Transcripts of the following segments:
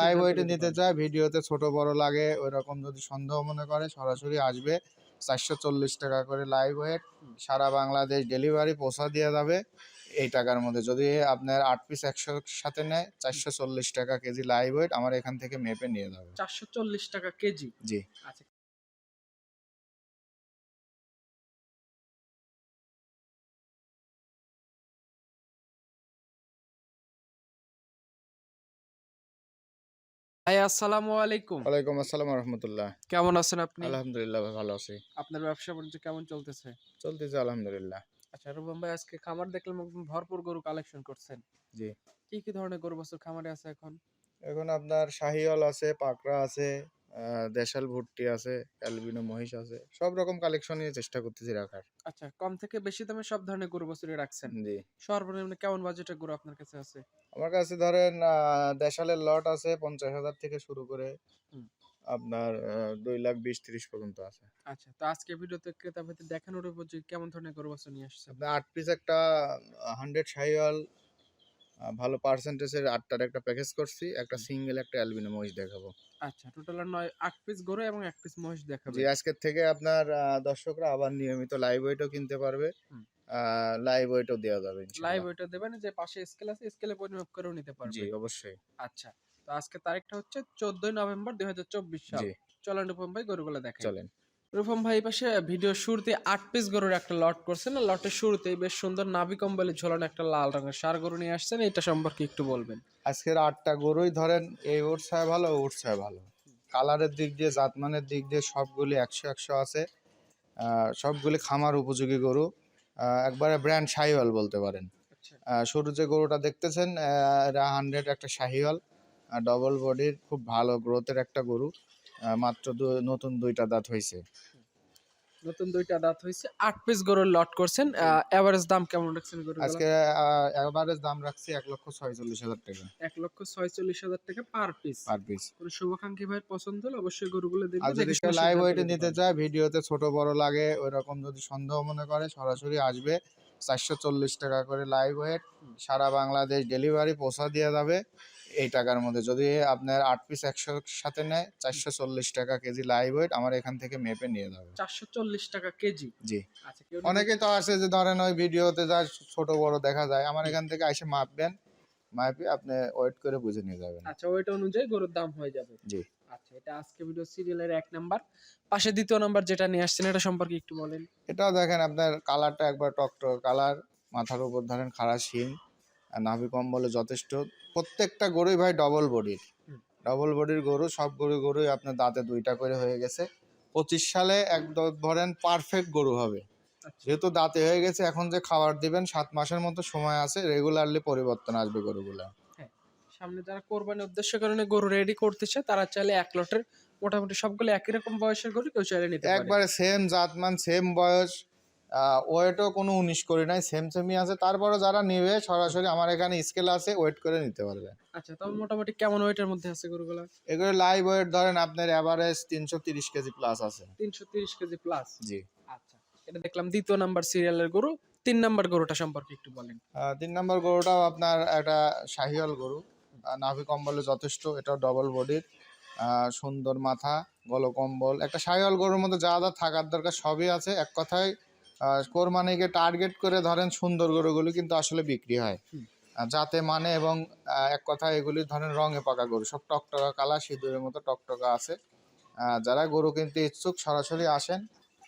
Live ওয়েটে নিতে চায় ভিডিওতে ছোট বড় লাগে ওই রকম যদি সন্দেহ মনে করে সরাসরি আসবে চারশো চল্লিশ টাকা করে লাইভ ওয়েট সারা বাংলাদেশ ডেলিভারি পৌঁছা দিয়ে যাবে এই টাকার মধ্যে। যদি আপনার আট পিস একশোর সাথে নেয় চারশো চল্লিশ টাকা কেজি লাইভ ওয়েট আমার এখান থেকে মেপে নিয়ে যাবে। চারশো চল্লিশ টাকা কেজি? জি। আচ্ছা ভাই আসসালামু আলাইকুম। ওয়ালাইকুম আসসালাম রহমতুল্লাহ কেমন আছেন আপনি? আলহামদুলিল্লাহ ভালো আছি। আপনার ব্যবসা বাণিজ্য কেমন চলতেছে? চলতেছে আলহামদুলিল্লাহ। আচ্ছা রুবম ভাই আজকে খামার দেখলাম ভরপুর গরু কালেকশন করছেন। জি। কি কি ধরনের গরু বছর খামারে আছে এখন? এখন আপনার শাহিওয়াল আছে পাকড়া আছে দেশাল ভুট্টি আছে অ্যালবিনো মহিষ আছে সব রকম কালেকশন নিয়ে চেষ্টা করতেছি রাখার। আচ্ছা কম থেকে বেশি দামে সব ধরনের গরু বছরই রাখছেন? জি। সর্বনিম্ন কেমন বাজেটের গরু আপনার কাছে আছে? আমার কাছে ধরেন দেশালের লট আছে পঞ্চাশ হাজার থেকে শুরু করে আপনার দুই লাখ বিশ ত্রিশ পর্যন্ত আছে। আচ্ছা তো আজকে ভিডিওতে ক্রেতা ভাইদের দেখানোর উপর যে কেমন ধরনের গরু বছর নিয়ে আসছে? আপনার আট পিস একটা হান্ড্রেড আহ, ভালো পার্সেন্টেজের আটটার একটা প্যাকেজ করছি একটা সিঙ্গেল একটা অ্যালবিনো মহিষ দেখাবো। আচ্ছা টোটাল নয় আট পিস গরু এবং এক পিস মহিষ দেখাবে। জি আজকের থেকে আপনার দর্শকরা আবার নিয়মিত লাইভ ওয়েটও কিনতে পারবে। লাইভ ওয়েটও দেওয়া যাবে। লাইভ ওইটা দেবেন যে পাশে স্কেল আছে স্কেলে পরিমাপ করেও নিতে পারবে জি অবশ্যই। আচ্ছা তো আজকে তারিখটা হচ্ছে চোদ্দই নভেম্বর দুই হাজার চব্বিশ সাল। চলেন রূপম ভাই গরুগুলো দেখাই। চলেন। রূপম ভাই পাশে ভিডিও শুরুতে আট পিস গরুর একটা লট করছেন। লটের শুরুতেই বেশ সুন্দর নাভি কম্বলে ঝোলানো একটা লাল রঙের সার গরু নিয়ে আসছেন। এটা সম্পর্কে একটু বলবেন। আজকের আটটা গরুই ধরেন এই উৎসাহে ভালো উৎসাহে ভালো। কালারের দিক দিয়ে জাতমানের দিক দিয়ে সবগুলি একশো একশো আছে। সবগুলি খামার উপযোগী গরু। একবারে ব্র্যান্ড শাহিওয়াল বলতে পারেন। আচ্ছা। শুরু যে গরুটা দেখতেছেন হান্ড্রেড একটা শাহিওয়াল ডবল বডির খুব ভালো গ্রোথের একটা গরু। মাত্র নতুন দুইটা দাঁত হয়েছে নতুন দুইটা দাঁত হয়েছে আট পিস গরুর লট করছেন। এভারেজ দাম কেমন রাখছেন গরু আজকে এভারেজ দাম রাখছি এক লক্ষ ছয়চল্লিশ হাজার টাকা। এক লক্ষ ছয়চল্লিশ হাজার টাকা পার পিস পার পিস কোনো শুভাকাঙ্ক্ষী ভাইয়ের পছন্দ হলে অবশ্যই গরুগুলো দেখবে আর যদি লাইভ ওয়েটে নিতে। চায় ভিডিওতে ছোট বড় লাগে ওই রকম যদি সন্দেহ মনে করে সরাসরি আসবে। চারশো চল্লিশ টাকা করে লাইভ ওয়েট সারা বাংলাদেশ ডেলিভারি পৌঁছা দিয়ে যাবে। এই টাকার মধ্যে। যদি আপনার আট পিস একশোর সাথে নেয় চারশো চল্লিশ টাকা কেজি লাইভ ওয়েট আমার এখান থেকে মেপে নিয়ে যাবে। চারশো চল্লিশ টাকা কেজি? জি। আচ্ছা অনেকে তো আছে যে ধরেন ওই ভিডিওতে যা ছোট বড় দেখা যায় আমার এখান থেকে এসে মাপবেন মাপে আপনি ওয়েট করে বুঝে নিয়ে যাবেন। আচ্ছা ওইটা অনুযায়ী গরুর দাম হয়ে যাবে। জি। আচ্ছা এটা আজকে ভিডিও সিরিয়ালের এক নাম্বার পাশে দ্বিতীয় নাম্বার যেটা নিয়ে আসছেন এটা সম্পর্কে একটু বলেন। এটাও দেখেন আপনার কালারটা একবার টকটক কালার মাথার উপর ধরেন খাড়া শিং আর নাভি কম্বলে যথেষ্ট। প্রত্যেকটা গরুই ভাই ডবল বডির ডবল বডির গরু সব গরু গরুই আপনার দাঁতে দুইটা করে হয়ে গেছে। পঁচিশ সালে একদম ধরেন পারফেক্ট গরু হবে। আচ্ছা। যেহেতু দাঁতে হয়ে গেছে এখন যে খাবার দিবেন সাত মাসের মতো সময় আছে রেগুলারলি পরিবর্তন আসবে গরুগুলা। সামনে যারা কোরবানির উদ্দেশ্য কারণে গরু রেডি করতেছে তারা চাইলে এক লটের মোটামুটি সবগুলো একই রকম বয়সের গরু কেউ চাইলে নিতে পারে। একবারে সেম জাতমান সেম বয়স ওয়েটও কোনো উনিশ করি নাই সেম সেমই আছে। তারপরে যারা নেবে সরাসরি আমার এখানে স্কেল আছে ওয়েট করে নিতে পারবে। আচ্ছা তবে মোটামুটি কেমন ওয়েটের মধ্যে আছে গরুগুলো? এগুলো লাইভ ওয়েট ধরেন আপনার অ্যাভারেজ তিনশো তিরিশ কেজি প্লাস আছে। তিনশো তিরিশ কেজি প্লাস জি। আচ্ছা এটা দেখলাম দ্বিতীয় নাম্বার সিরিয়ালের গরু। তিন নাম্বার গরুটা সম্পর্কে একটু বলেন। তিন নম্বর গরুটাও আপনার একটা শাহিওয়াল গরু। নাভি কম্বলে যথেষ্ট এটা ডবল বডির সুন্দর মাথা গলকম্বল। একটা শাহিওয়াল গরুর মধ্যে যা যা থাকার দরকার সবই আছে। এক কথায় কোরবানিকে টার্গেট করে ধরেন সুন্দর গরুগুলি কিন্তু আসলে বিক্রি হয়। যাতে মানে এবং এক কথায় এগুলি ধরেন রঙে পাকা গরু সব টকটকা কালার সিঁদুরের মতো টকটকা আছে। যারা গরু কিনতে ইচ্ছুক সরাসরি আসেন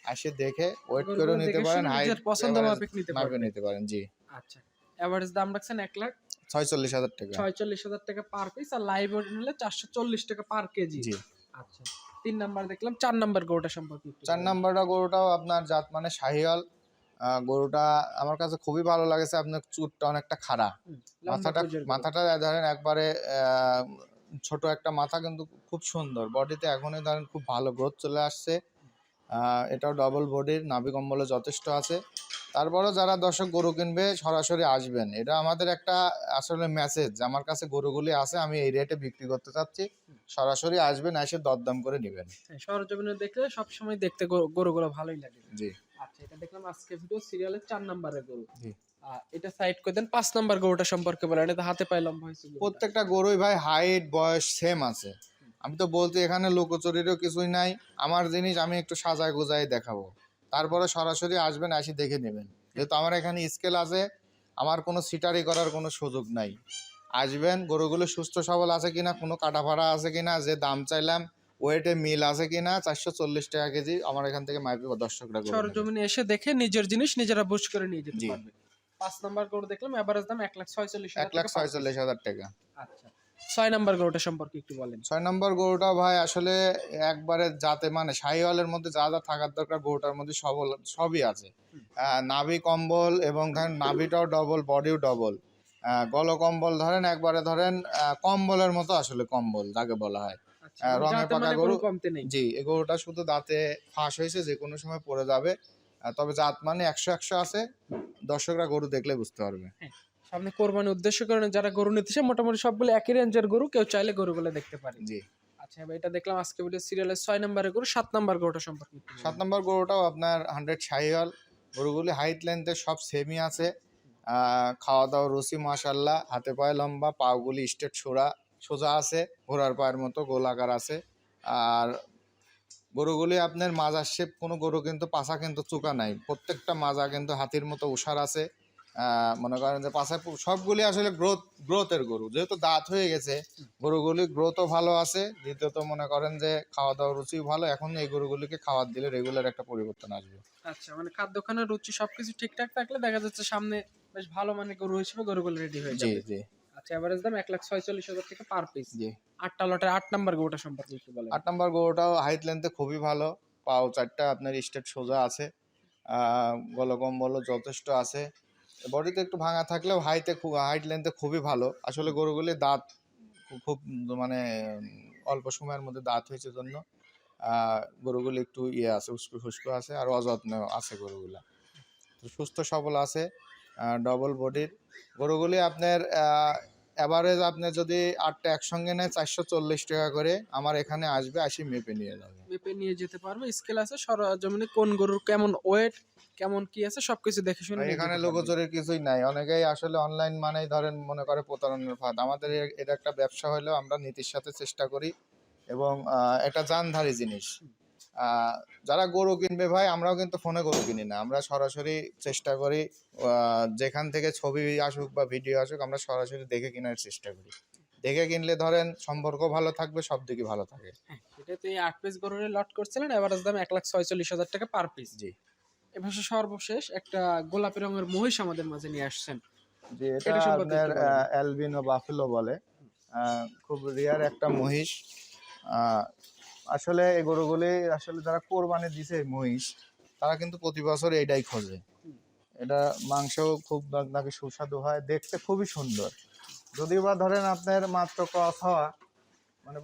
এসে দেখে ওয়েট করে নিতে পারেন হাইট পছন্দ মাফিক নিতে মাপে পারবেন নিতে পারেন জি। আচ্ছা এভারেজ দাম রাখছেন এক লাখ? ছয়চল্লিশ হাজার টাকা। ছয়চল্লিশ হাজার টাকা পার পিস আর লাইভ নিলে চারশো চল্লিশ টাকা পার কেজি। জি। আচ্ছা। তিন নাম্বার দেখলাম চার নাম্বার গরুটা সম্পর্কে চার নাম্বারটা গরুটাও আপনার জাত মানে শাহিয়াল গরুটা আমার কাছে খুবই ভালো লাগেছে আপনার চুটটা অনেকটা খাড়া। মাথাটা মাথাটা ধরেন একবারে আহ, ছোট একটা মাথা কিন্তু খুব সুন্দর। বডিতে এখনই ধরেন খুব ভালো গ্রোথ চলে আসছে। আহ, এটাও ডবল বডির নাভি কম্বলে যথেষ্ট আছে। তারপরেও যারা দর্শক গরু কিনবে সরাসরি আসবেন। এটা আমাদের একটা আসলে মেসেজ যে আমার কাছে গরুগুলি আছে আমি এই রেটে বিক্রি করতে চাচ্ছি। সরাসরি আসবেন এসে দরদাম করে নেবেন। হ্যাঁ, সরজমিনে দেখলে সবসময় দেখতে গরু- গরুগুলো ভালোই লাগে। জি। আচ্ছা এটা দেখলাম আজকে ভিডিও সিরিয়ালের চার নাম্বারের গরু। জি। এটা সাইড করে দেন পাঁচ নাম্বার গরুটা সম্পর্কে বলেন এটা হাতে পাইলাম প্রত্যেকটা গরুই ভাই হাইট বয়স সেম আছে। আমি তো বলতে এখানে লোকচুরিরও কিছুই নাই। আমার জিনিস আমি একটু সাজায় গুজায় দেখাবো। তারপরে সরাসরি আসবেন আসি দেখে নেবেন। যেহেতু আমার এখানে স্কেল আছে আমার কোনো সিটারি করার কোনো সুযোগ নাই। আসবেন গরুগুলো সুস্থ সবল আছে কিনা কোনো কাটা ফাড়া আছে কিনা যে দাম চাইলাম ওয়েটে মিল আছে কিনা চারশো চল্লিশ টাকা কেজি আমার এখান থেকে মাইপে দর্শকরা। সরজমিনে এসে দেখে নিজের জিনিস নিজেরা বুঝ করে নিয়ে যেতে পারবে। পাঁচ নাম্বার গরু দেখলাম এভারেজ দাম এক লাখ ছয়চল্লিশ এক লাখ ছয়চল্লিশ হাজার টাকা। আচ্ছা। ছয় নাম্বার গরুটা সম্পর্কে একটু বলেন। ছয় নম্বর গরুটা ভাই আসলে একবারে যাতে মানে শাহিওয়ালের মধ্যে যা যা থাকার দরকার গরুটার মধ্যে সবল সবই আছে। নাভি কম্বল এবং ধরেন নাভিটাও ডবল বডিও ডবল গল কম্বল ধরেন একবারে ধরেন কম্বলের মতো আসলে কম্বল যাকে বলা হয়। আচ্ছা, রঙে পাকা মানে গরু। জি এই গরুটা শুধু দাঁতে ফাঁস হয়েছে যে কোনো সময় পড়ে যাবে। তবে জাত মানে একশো একশো আছে। দর্শকরা গরু দেখলে বুঝতে পারবে। সামনে কোরবানি উদ্দেশ্য করে যারা গরু নিতেছে মোটামুটি সবগুলো একই রেঞ্জের গরু কেউ চাইলে গরুগুলো দেখতে পারে। জি। আচ্ছা এবার এটা দেখলাম আজকে ভিডিও সিরিয়ালের ছয় নম্বরের গরু সাত নম্বর গরুটা সম্পর্কে সাত নম্বর গরুটাও আপনার হান্ড্রেড শাহিওয়াল গরুগুলি হাইট লেন্থে সব সেমই আছে। খাওয়া দাওয়া রুচি মাশাল্লাহ হাতে পায়ে লম্বা পাগুলি স্টেট সোজা সোজা আছে ঘোড়ার পায়ের মতো গোলাকার আছে। আর গরুগুলি আপনার মাজার শেপ কোনো গরু কিন্তু পাছা কিন্তু চুকা নাই। প্রত্যেকটা মাজা কিন্তু হাতির মতো উষার আছে। মনে করেন যে পাশা সবগুলি আসলে গ্রোথ গ্রোথের গরু। যেহেতু দাঁত হয়ে গেছে গরুগুলি গ্রোথও ভালো আছে। দ্বিতীয়ত মনে করেন যে খাওয়া দাওয়া রুচিও ভালো। এখন এই গরুগুলিকে খাওয়ার দিলে রেগুলার একটা পরিবর্তন আসবে। আচ্ছা মানে খাদ্যখানার রুচি সবকিছু ঠিকঠাক থাকলে দেখা যাচ্ছে সামনে বেশ ভালো মানে গরু হিসেবে গরুগুলো রেডি হয়ে জি যাবে। জি। আচ্ছা এভারেজ দাম এক লাখ ছয়চল্লিশ হাজার থেকে পার পিস জি। আটটা লটের আট নাম্বার গরুটা সম্পর্কে একটু বলেন। আট নম্বর গরুটাও হাইট লেন্থে খুবই ভালো। পাও চারটা আপনার স্টেট সোজা আছে। আহ, গলকম্বলও যথেষ্ট আছে। বডিতে একটু ভাঙা থাকলেও হাইটে খুব হাইট লেন্থে খুবই ভালো। আসলে গরুগুলি দাঁত খুব মানে অল্প সময়ের মধ্যে দাঁত হয়েছে জন্য গরুগুলি একটু ইয়ে আছে, উস্কু খুস্কু আছে আর অযত্ন আছে গরুগুলা। তো সুস্থ, সবল আছে ডবল বডির গরুগুলি আপনার অ্যাভারেজ আপনি যদি আটটা একসঙ্গে নেয়, চারশো চল্লিশ টাকা করে, আমার এখানে আসবে, আসি মেপে নিয়ে যাবে। মেপে নিয়ে যেতে পারবে। স্কেল আছে সরজমিনে কোন গরুর কেমন ওয়েট কেমন কি আছে সবকিছু দেখে শুনে এখানে পারবে। কিছুই নাই। অনেকেই আসলে অনলাইন মানেই ধরেন মনে করে প্রতারণার ফাঁদ। আমাদের এটা একটা ব্যবসা হলেও আমরা নীতির সাথে চেষ্টা করি এবং এটা জানধারী জিনিস। যারা গরু কিনবে ভাই আমরাও কিন্তু ফোনে গরু কিনি না। আমরা সরাসরি চেষ্টা করি যেখান থেকে ছবি আসুক বা ভিডিও আসুক আমরা সরাসরি দেখে কেনার চেষ্টা করি। দেখে কিনলে ধরেন সম্পর্ক ভালো থাকবে সব দিকে ভালো থাকে। হ্যাঁ, এটা তো এই আট পিস গরুর লট করছিলেন এভারেজ দাম এক লাখ ছয়চল্লিশ হাজার টাকা পার পিস জি। এবার সর্বশেষ একটা গোলাপি রঙের মহিষ আমাদের মাঝে নিয়ে আসছেন। যে এটা আপনার অ্যালবিনো বাফেলো বলে। খুব রিয়ার একটা মহিষ। আসলে এই গরুগুলি আসলে যারা কোরবানি দিছে মহিষ তারা কিন্তু প্রতি বছর এইটাই খোঁজে। এটা মাংস খুব নাকি সুস্বাদু হয় দেখতে খুবই সুন্দর। যদিও বা ধরেন আপনার মাত্র ক্রস হওয়া মানে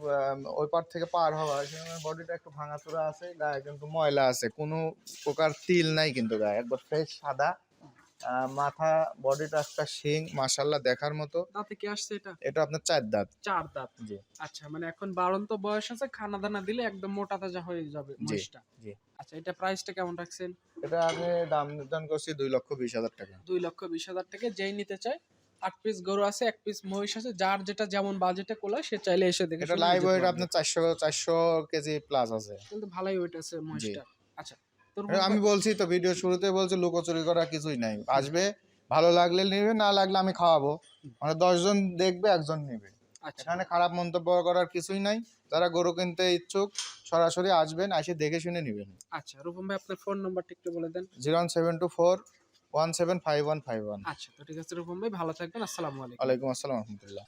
ওই পার থেকে পার হওয়া। সেখানে বডিটা একটু ভাঙাচোরা আছে গায়ে কিন্তু ময়লা আছে। কোনো প্রকার তিল নাই কিন্তু গায়ে একবার ফ্রেশ সাদা। মাথা বডিটা একটা শিং মাশাল্লাহ দেখার মতো। দাঁতে কি আসছে এটা? এটা আপনার চার দাঁত। চার দাঁত? জি। আচ্ছা মানে এখন বারন্ত বয়স আছে খানা দানা দিলে একদম মোটা তাজা হয়ে যাবে মহিষটা। জি। আচ্ছা এটা প্রাইসটা কেমন রাখছেন? এটা আমি দাম নির্ধারণ করছি দুই লক্ষ বিশ হাজার টাকা। দুই লক্ষ বিশ হাজার টাকা যেই নিতে চায় আট পিস গরু আছে এক পিস মহিষ আছে যার যেটা যেমন বাজেটে কোলায় সে চাইলে এসে দেখে এটা লাইভ ওয়েট আপনার চারশো চারশো কেজি প্লাস আছে। কিন্তু ভালোই ওয়েট আছে মহিষটা। আচ্ছা আমি বলছি তো ভিডিও শুরুতে বলছি লুকোচুরি করা কিছুই নাই। আসবে ভালো লাগলে নিবে না লাগলে আমি খাওয়াবো। মানে দশজন দেখবে একজন নিবে। আচ্ছা। এখানে খারাপ মন্তব্য করার কিছুই নাই। যারা গরু কিনতে ইচ্ছুক সরাসরি আসবেন এসে দেখে শুনে নিবেন। আচ্ছা রূপম ভাই আপনার ফোন নাম্বারটা একটু বলে দেন। Zero seven two four one seven five one five one. আচ্ছা তো ঠিক আছে রূপম ভাই ভালো থাকবেন আসসালামু আলাইকুম। ওয়ালাইকুম আসসালাম রহমতুল্লাহ